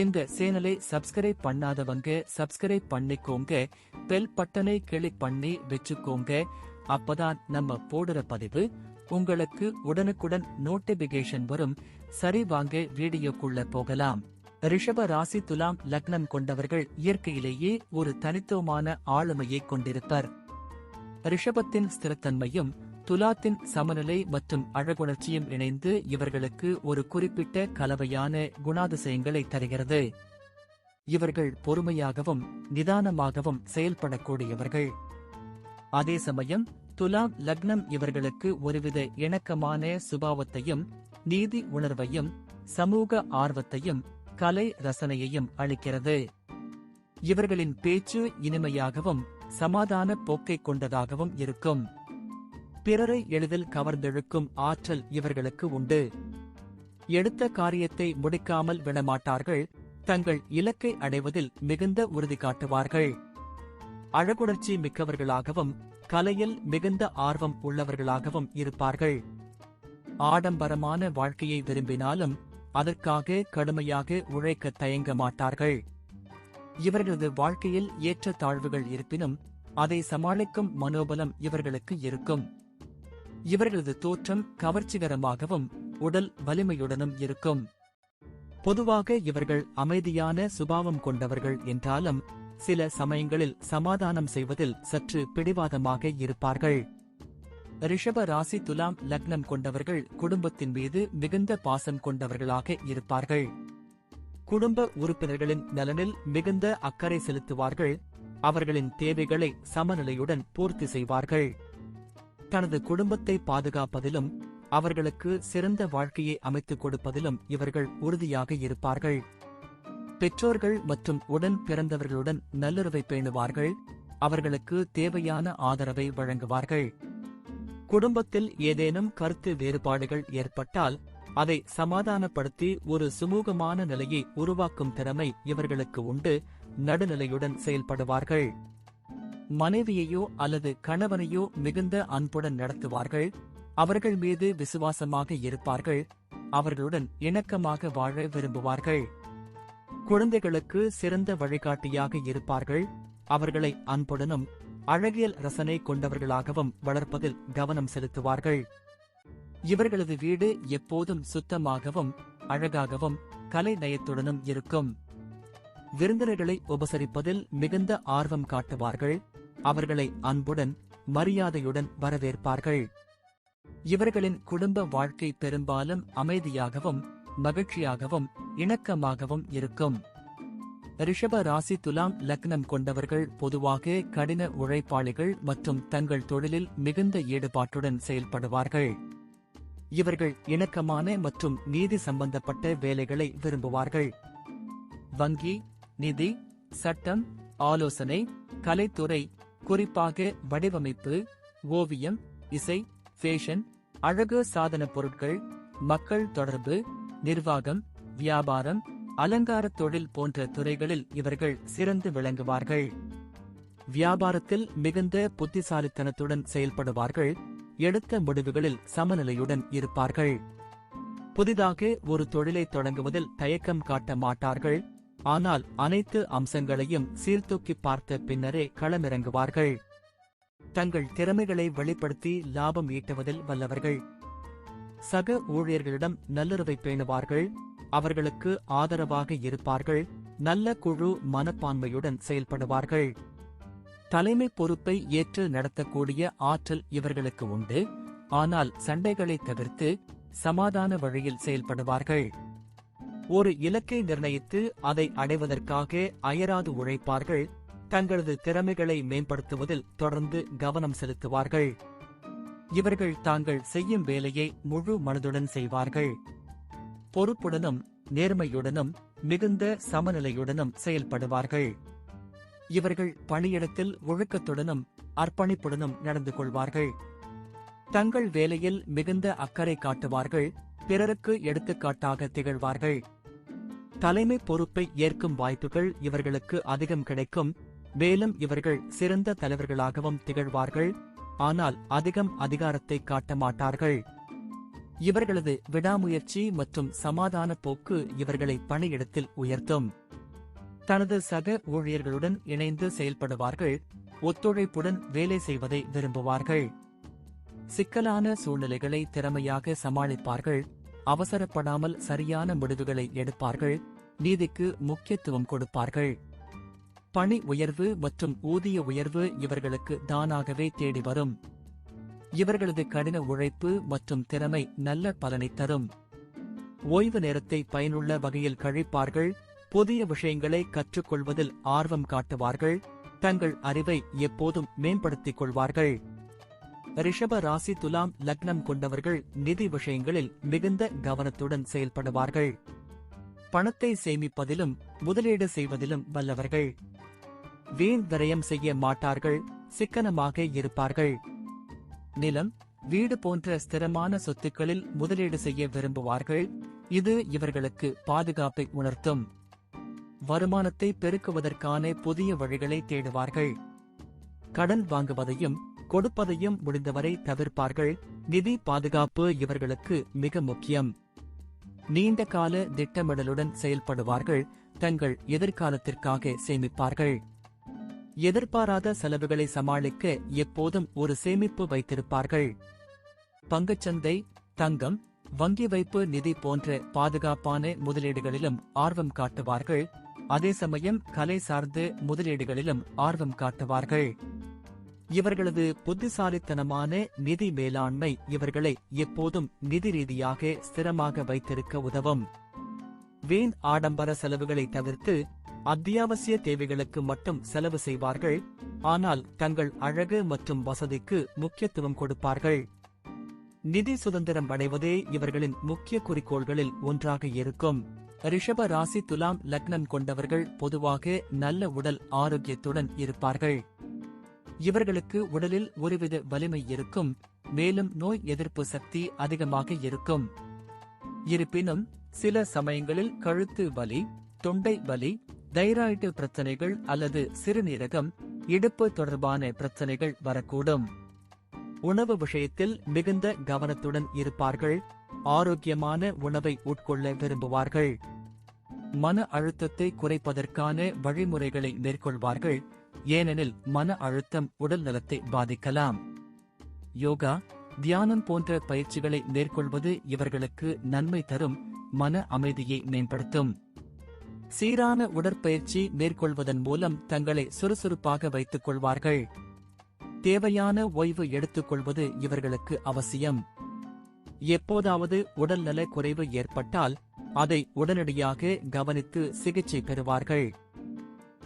இந்த சேனலை சப்ஸ்கிரைப் பண்ணாதவங்க சப்ஸ்கிரைப் பண்ணிக்கோங்க. பெல் பட்டனை கிளிக் பண்ணி வச்சுக்கோங்க. அப்பதான் நம்ம போடுற பதிவு உங்களுக்கு உடனுக்குடன் நோட்டிபிகேஷன் வரும். சரி வாங்க வீடியோக்குள்ள போகலாம். ரிஷப ராசி துலாம் லக்னம் கொண்டவர்கள் இயற்கையிலேயே ஒரு தனித்துவமான ஆளுமையை கொண்டிருப்பர். ரிஷபத்தின் ஸ்திரத்தன்மையும் துலாத்தின் சமநிலை மற்றும் அழகுணர்ச்சியும் இணைந்து இவர்களுக்கு ஒரு குறிப்பிட்ட கலவையான குணாதிசயங்களை தருகிறது. இவர்கள் பொறுமையாகவும் நிதானமாகவும் செயல்படக்கூடியவர்கள். அதே சமயம் துலாம் லக்னம் இவர்களுக்கு ஒருவித இணக்கமான சுபாவத்தையும் நீதி உணர்வையும் சமூக ஆர்வத்தையும் கலை ரசனையையும் அளிக்கிறது. இவர்களின் பேச்சு இனிமையாகவும் சமாதான போக்கை கொண்டதாகவும் இருக்கும். பிறரை எளிதில் கவர்ந்தெழுக்கும் ஆற்றல் இவர்களுக்கு உண்டு. எடுத்த காரியத்தை முடிக்காமல் விடமாட்டார்கள் தங்கள் இலக்கை அடைவதில் மிகுந்த உறுதி காட்டுவார்கள். அழகுணர்ச்சி மிக்கவர்களாகவும் கலையில் மிகுந்த ஆர்வம் உள்ளவர்களாகவும் இருப்பார்கள். ஆடம்பரமான வாழ்க்கையை விரும்பினாலும் அதற்காக கடுமையாக உழைக்க தயங்க மாட்டார்கள். இவர்களது வாழ்க்கையில் ஏற்ற தாழ்வுகள் இருப்பினும் அதை சமாளிக்கும் மனோபலம் இவர்களுக்கு இருக்கும். இவர்களது தோற்றம் கவர்ச்சிகரமாகவும் உடல் வலிமையுடனும் இருக்கும். பொதுவாக இவர்கள் அமைதியான சுபாவம் கொண்டவர்கள் என்றாலும் சில சமயங்களில் சமாதானம் செய்வதில் சற்று பிடிவாதமாக இருப்பார்கள். ரிஷப ராசி துலாம் லக்னம் கொண்டவர்கள் குடும்பத்தின் மீது மிகுந்த பாசம் கொண்டவர்களாக இருப்பார்கள். குடும்ப உறுப்பினர்களின் நலனில் மிகுந்த அக்கறை செலுத்துவார்கள். அவர்களின் தேவைகளை சமநிலையுடன் பூர்த்தி செய்வார்கள். தனது குடும்பத்தை பாதுகாப்பதிலும் அவர்களுக்கு சிறந்த வாழ்க்கையை அமைத்துக் கொடுப்பதிலும் இவர்கள் உறுதியாக இருப்பார்கள். பெற்றோர்கள் மற்றும் உடன் பிறந்தவர்களுடன் நல்லுறவை பேணுவார்கள் அவர்களுக்கு தேவையான ஆதரவை வழங்குவார்கள். குடும்பத்தில் ஏதேனும் கருத்து வேறுபாடுகள் ஏற்பட்டால் அதை சமாதானப்படுத்தி ஒரு சுமூகமான நிலையை உருவாக்கும் திறமை இவர்களுக்கு உண்டு நடுநிலையுடன் செயல்படுவார்கள். மனைவியையோ அல்லது கணவனையோ மிகுந்த அன்புடன் நடத்துவார்கள். அவர்கள் மீது விசுவாசமாக இருப்பார்கள். அவர்களுடன் இணக்கமாக வாழ விரும்புவார்கள். குழந்தைகளுக்கு சிறந்த வழிகாட்டியாக இருப்பார்கள். அவர்களை அன்புடனும் அழகியல் ரசனை கொண்டவர்களாகவும் வளர்ப்பதில் கவனம் செலுத்துவார்கள். இவர்களது வீடு எப்போதும் சுத்தமாகவும் அழகாகவும் கலை நயத்துடனும் இருக்கும். விருந்தினர்களை உபசரிப்பதில் மிகுந்த ஆர்வம் காட்டுவார்கள். அவர்களை அன்புடன் மரியாதையுடன் வரவேற்பார்கள். இவர்களின் குடும்ப வாழ்க்கை பெரும்பாலும் அமைதியாகவும் மகிழ்ச்சியாகவும் இணக்கமாகவும் இருக்கும். ரிஷப ராசி துலாம் லக்னம் கொண்டவர்கள் பொதுவாக கடின உழைப்பாளிகள் மற்றும் தங்கள் தொழிலில் மிகுந்த ஈடுபாட்டுடன் செயல்படுவார்கள். இவர்கள் இணக்கமான மற்றும் நீதி சம்பந்தப்பட்ட வேலைகளை விரும்புவார்கள். வங்கி நிதி சட்டம் ஆலோசனை கலைத்துறை குறிப்பாக வடிவமைப்பு ஓவியம் இசை ஃபேஷன் அழகு சாதன பொருட்கள் மக்கள் தொடர்பு நிர்வாகம் வியாபாரம் அலங்கார தொழில் போன்ற துறைகளில் இவர்கள் சிறந்து விளங்குவார்கள். வியாபாரத்தில் மிகுந்த புத்திசாலித்தனத்துடன் செயல்படுவார்கள் எடுத்த முடிவுகளில் சமநிலையுடன் இருப்பார்கள். புதிதாக ஒரு தொழிலை தொடங்குவதில் தயக்கம் காட்ட மாட்டார்கள் ஆனால் அனைத்து அம்சங்களையும் சீர்தூக்கி பார்த்த பின்னரே களமிறங்குவார்கள். தங்கள் திறமைகளை வெளிப்படுத்தி லாபம் ஈட்டுவதில் வல்லவர்கள். சக ஊழியர்களிடம் நல்லுறவை பேணுவார்கள். அவர்களுக்கு ஆதரவாக இருப்பார்கள். நல்ல குழு மனப்பான்மையுடன் செயல்படுவார்கள். தலைமை பொறுப்பை ஏற்று நடத்தக்கூடிய ஆற்றல் இவர்களுக்கு உண்டு. ஆனால் சண்டைகளை தவிர்த்து சமாதான வழியில் செயல்படுவார்கள். ஒரு இலக்கை நிர்ணயித்து அதை அடைவதற்காக அயராது உழைப்பார்கள். தங்களது திறமைகளை மேம்படுத்துவதில் தொடர்ந்து கவனம் செலுத்துவார்கள். இவர்கள் தாங்கள் செய்யும் வேலையை முழு மனதுடன் செய்வார்கள். பொறுப்புடனும் நேர்மையுடனும் மிகுந்த சமநிலையுடனும் செயல்படுவார்கள். இவர்கள் பணியிடத்தில் ஒழுக்கத்துடனும் அர்ப்பணிப்புடனும் நடந்து கொள்வார்கள். தங்கள் வேலையில் மிகுந்த அக்கறை காட்டுவார்கள். பிறருக்கு எடுத்துக்காட்டாக திகழ்வார்கள். தலைமை பொறுப்பை ஏற்கும் வாய்ப்புகள் இவர்களுக்கு அதிகம் கிடைக்கும். மேலும் இவர்கள் சிறந்த தலைவர்களாகவும் திகழ்வார்கள். ஆனால் அதிகம் அதிகாரத்தை காட்ட மாட்டார்கள். இவர்களது விடாமுயற்சி மற்றும் சமாதான போக்கு இவர்களை பணியிடத்தில் உயர்த்தும். தனது சக ஊழியர்களுடன் இணைந்து செயல்படுவார்கள். ஒத்துழைப்புடன் வேலை செய்வதை விரும்புவார்கள். சிக்கலான சூழ்நிலைகளை திறமையாக சமாளிப்பார்கள். அவசரப்படாமல் சரியான முடிவுகளை எடுப்பார்கள். நீதிக்கு முக்கியத்துவம் கொடுப்பார்கள். பணி உயர்வு மற்றும் ஊதிய உயர்வு இவர்களுக்கு தானாகவே தேடி வரும். இவர்களது கடின உழைப்பு மற்றும் திறமை நல்ல பலனை தரும். ஓய்வு நேரத்தை பயனுள்ள வகையில் கழிப்பார்கள். புதிய விஷயங்களை கற்றுக்கொள்வதில் ஆர்வம் காட்டுவார்கள். தங்கள் அறிவை எப்போதும் மேம்படுத்திக் கொள்வார்கள். ரிஷப ராசி துலாம் லக்னம் கொண்டவர்கள் நிதி விஷயங்களில் மிகுந்த கவனத்துடன் செயல்படுவார்கள். பணத்தை சேமிப்பதிலும் முதலீடு செய்வதிலும் வல்லவர்கள். வீண் விரயம் செய்ய மாட்டார்கள் சிக்கனமாக இருப்பார்கள். நிலம் வீடு போன்ற ஸ்திரமான சொத்துக்களில் முதலீடு செய்ய விரும்புவார்கள் இது இவர்களுக்கு பாதுகாப்பை உணர்த்தும். வருமானத்தை பெருக்குவதற்கான புதிய வழிகளை தேடுவார்கள். கடன் வாங்குவதையும் கொடுப்பதையும் முடிந்தவரை தவிர்ப்பார்கள் நிதி பாதுகாப்பு இவர்களுக்கு மிக முக்கியம். நீண்ட கால திட்டமிடலுடன் செயல்படுவார்கள் தங்கள் எதிர்காலத்திற்காக சேமிப்பார்கள். எதிர்பாராத செலவுகளை சமாளிக்க எப்போதும் ஒரு சேமிப்பு வைத்திருப்பார்கள். பங்குச்சந்தை தங்கம் வங்கி வைப்பு நிதி போன்ற பாதுகாப்பான முதலீடுகளிலும் ஆர்வம் காட்டுவார்கள். அதே சமயம் கலை சார்ந்த முதலீடுகளிலும் ஆர்வம் காட்டுவார்கள். இவர்களது புத்திசாலித்தனமான நிதி மேலாண்மை இவர்களை எப்போதும் நிதி ரீதியாக ஸ்திரமாக வைத்திருக்க உதவும். வீண் ஆடம்பர செலவுகளை தவிர்த்து அத்தியாவசிய தேவைகளுக்கு மட்டும் செலவு செய்வார்கள். ஆனால் தங்கள் அழகு மற்றும் வசதிக்கு முக்கியத்துவம் கொடுப்பார்கள். நிதி சுதந்திரம் அடைவதே இவர்களின் முக்கிய குறிக்கோள்களில் ஒன்றாக இருக்கும். ரிஷப ராசி துலாம் லக்னம் கொண்டவர்கள் பொதுவாக நல்ல உடல் ஆரோக்கியத்துடன் இருப்பார்கள். இவர்களுக்கு உடலில் ஒருவித வலிமை இருக்கும் மேலும் நோய் எதிர்ப்பு சக்தி அதிகமாக இருக்கும். இருப்பினும் சில சமயங்களில் கழுத்து வலி தொண்டை வலி தைராய்டு பிரச்சனைகள் அல்லது சிறுநீரகம் இடுப்பு தொடர்பான பிரச்சனைகள் வரக்கூடும். உணவு விஷயத்தில் மிகுந்த கவனத்துடன் இருப்பார்கள் ஆரோக்கியமான உணவை உட்கொள்ள விரும்புவார்கள். மன அழுத்தத்தை குறைப்பதற்கான வழிமுறைகளை மேற்கொள்வார்கள் ஏனெனில் மன அழுத்தம் உடல் நலத்தை பாதிக்கலாம். யோகா தியானம் போன்ற பயிற்சிகளை மேற்கொள்வது இவர்களுக்கு நன்மை தரும் மன அமைதியை மேம்படுத்தும். சீரான உடற்பயிற்சி மேற்கொள்வதன் மூலம் தங்களை சுறுசுறுப்பாக வைத்துக் கொள்வார்கள். தேவையான ஓய்வு எடுத்துக்கொள்வது இவர்களுக்கு அவசியம். எப்போதாவது உடல்நல குறைவு ஏற்பட்டால் அதை உடனடியாக கவனித்து சிகிச்சை பெறுவார்கள்.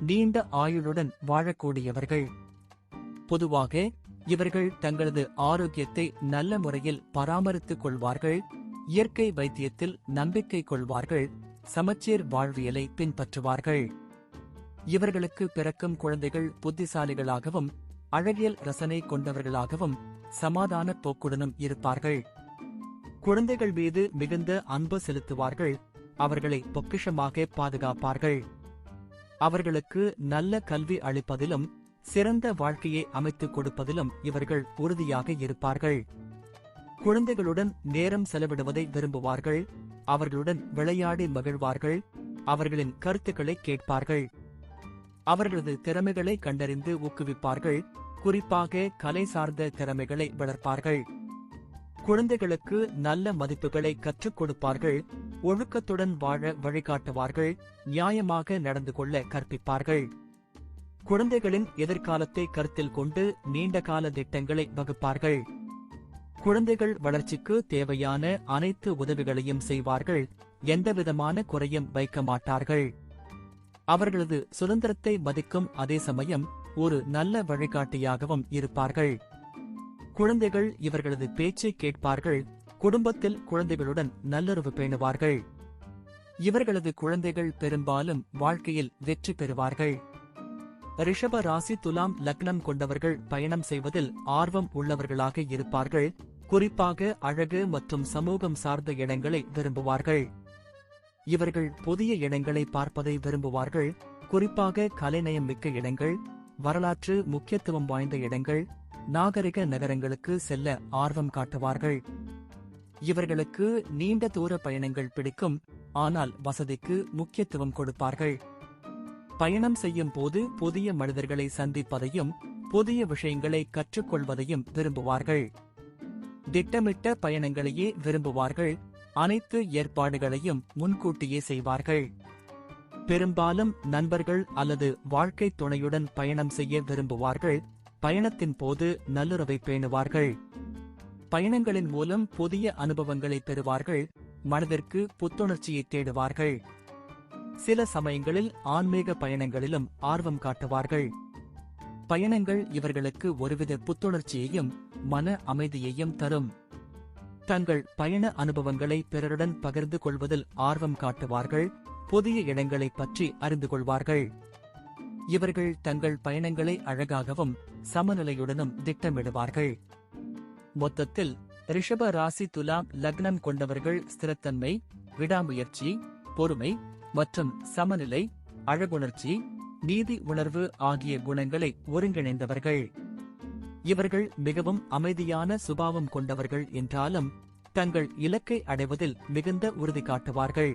நீண்ட ஆயுளுடன் வாழக்கூடியவர்கள். பொதுவாக இவர்கள் தங்களது ஆரோக்கியத்தை நல்ல முறையில் பராமரித்துக் கொள்வார்கள். இயற்கை வைத்தியத்தில் நம்பிக்கை கொள்வார்கள். சமச்சீர் வாழ்வியலை பின்பற்றுவார்கள். இவர்களுக்கு பிறக்கும் குழந்தைகள் புத்திசாலிகளாகவும் அழகியல் ரசனை கொண்டவர்களாகவும் சமாதான போக்குடனும் இருப்பார்கள். குழந்தைகள் மீது மிகுந்த அன்பு செலுத்துவார்கள். அவர்களை பொக்கிஷமாக பாதுகாப்பார்கள். அவர்களுக்கு நல்ல கல்வி அளிப்பதிலும் சிறந்த வாழ்க்கையை அமைத்துக் கொடுப்பதிலும் இவர்கள் உறுதியாக இருப்பார்கள். குழந்தைகளுடன் நேரம் செலவிடுவதை விரும்புவார்கள். அவர்களுடன் விளையாடி மகிழ்வார்கள். அவர்களின் கருத்துக்களை கேட்பார்கள். அவர்களது திறமைகளை கண்டறிந்து ஊக்குவிப்பார்கள். குறிப்பாக கலை சார்ந்த திறமைகளை வளர்ப்பார்கள். குழந்தைகளுக்கு நல்ல மதிப்புகளை கற்றுக் கொடுப்பார்கள் ஒழுக்கத்துடன் வாழ வழிகாட்டுவார்கள் நியாயமாக நடந்து கொள்ள கற்பிப்பார்கள். குழந்தைகளின் எதிர்காலத்தை கருத்தில் கொண்டு நீண்டகால திட்டங்களை வகுப்பார்கள். குழந்தைகள் வளர்ச்சிக்கு தேவையான அனைத்து உதவிகளையும் செய்வார்கள் எந்தவிதமான குறையும் வைக்க மாட்டார்கள். அவர்களது சுதந்திரத்தை மதிக்கும் அதே சமயம் ஒரு நல்ல வழிகாட்டியாகவும் இருப்பார்கள். குழந்தைகள் இவர்களது பேச்சை கேட்பார்கள் குடும்பத்தில் குழந்தைகளுடன் நல்லுறவு பேணுவார்கள். இவர்களது குழந்தைகள் பெரும்பாலும் வாழ்க்கையில் வெற்றி பெறுவார்கள். ரிஷப ராசி துலாம் லக்னம் கொண்டவர்கள் பயணம் செய்வதில் ஆர்வம் உள்ளவர்களாக இருப்பார்கள் குறிப்பாக அழகு மற்றும் சமூகம் சார்ந்த இடங்களை விரும்புவார்கள். இவர்கள் புதிய இடங்களை பார்ப்பதை விரும்புவார்கள் குறிப்பாக கலைநயம் மிக்க இடங்கள் வரலாற்று முக்கியத்துவம் வாய்ந்த இடங்கள் நாகரிக நகரங்களுக்கு செல்ல ஆர்வம் காட்டுவார்கள். இவர்களுக்கு நீண்ட தூர பயணங்கள் பிடிக்கும் ஆனால் வசதிக்கு முக்கியத்துவம் கொடுப்பார்கள். பயணம் செய்யும் போது புதிய மனிதர்களை சந்திப்பதையும் புதிய விஷயங்களை கற்றுக்கொள்வதையும் விரும்புவார்கள். திட்டமிட்ட பயணங்களையே விரும்புவார்கள் அனைத்து ஏற்பாடுகளையும் முன்கூட்டியே செய்வார்கள். பெரும்பாலும் நண்பர்கள் அல்லது வாழ்க்கை துணையுடன் பயணம் செய்ய விரும்புவார்கள் பயணத்தின் போது நல்லுறவை பேணுவார்கள். பயணங்களின் மூலம் புதிய அனுபவங்களை பெறுவார்கள். மனதிற்கு புத்துணர்ச்சியை தேடுவார்கள். சில சமயங்களில் ஆன்மீக பயணங்களிலும் ஆர்வம் காட்டுவார்கள். பயணங்கள் இவர்களுக்கு ஒருவித புத்துணர்ச்சியையும் மன அமைதியையும் தரும். தங்கள் பயண அனுபவங்களை பிறருடன் பகிர்ந்து கொள்வதில் ஆர்வம் காட்டுவார்கள். புதிய இடங்களை பற்றி அறிந்து கொள்வார்கள். இவர்கள் தங்கள் பயணங்களை அழகாகவும் சமநிலையுடனும் திட்டமிடுவார்கள். மொத்தத்தில் ரிஷப ராசி துலாம் லக்னம் கொண்டவர்கள் ஸ்திரத்தன்மை விடாமுயற்சி பொறுமை மற்றும் சமநிலை அழகுணர்ச்சி நீதி உணர்வு ஆகிய குணங்களை ஒருங்கிணைந்தவர்கள். இவர்கள் மிகவும் அமைதியான சுபாவம் கொண்டவர்கள் என்றாலும் தங்கள் இலக்கை அடைவதில் மிகுந்த உறுதி காட்டுவார்கள்.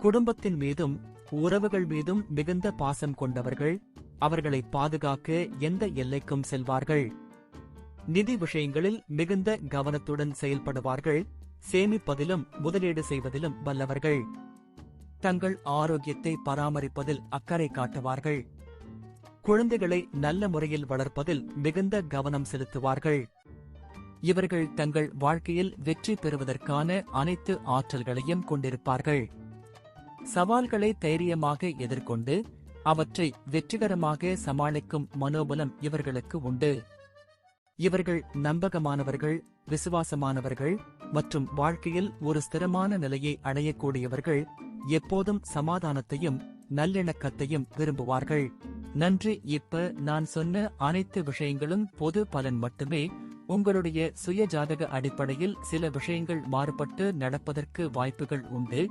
குடும்பத்தின் மீதும் உறவுகள் மீதும் மிகுந்த பாசம் கொண்டவர்கள் அவர்களை பாதுகாக்க எந்த எல்லைக்கும் செல்வார்கள். நிதி விஷயங்களில் மிகுந்த கவனத்துடன் செயல்படுவார்கள். சேமிப்பதிலும் முதலீடு செய்வதிலும் வல்லவர்கள். தங்கள் ஆரோக்கியத்தை பராமரிப்பதில் அக்கறை காட்டுவார்கள். குழந்தைகளை நல்ல முறையில் வளர்ப்பதில் மிகுந்த கவனம் செலுத்துவார்கள். இவர்கள் தங்கள் வாழ்க்கையில் வெற்றி பெறுவதற்கான அனைத்து ஆற்றல்களையும் கொண்டிருப்பார்கள். சவால்களை தைரியமாக எதிர்கொண்டு அவற்றை வெற்றிகரமாக சமாளிக்கும் மனோபலம் இவர்களுக்கு உண்டு. இவர்கள் நம்பகமானவர்கள் விசுவாசமானவர்கள் மற்றும் வாழ்க்கையில் ஒரு ஸ்திரமான நிலையை அடையக்கூடியவர்கள் எப்போதும் சமாதானத்தையும் நல்லிணக்கத்தையும் விரும்புவார்கள். நன்றி. இப்ப நான் சொன்ன அனைத்து விஷயங்களும் பொது பலன் மட்டுமே. உங்களுடைய சுய ஜாதக அடிப்படையில் சில விஷயங்கள் மாறுபட்டு நடப்பதற்கு வாய்ப்புகள் உண்டு.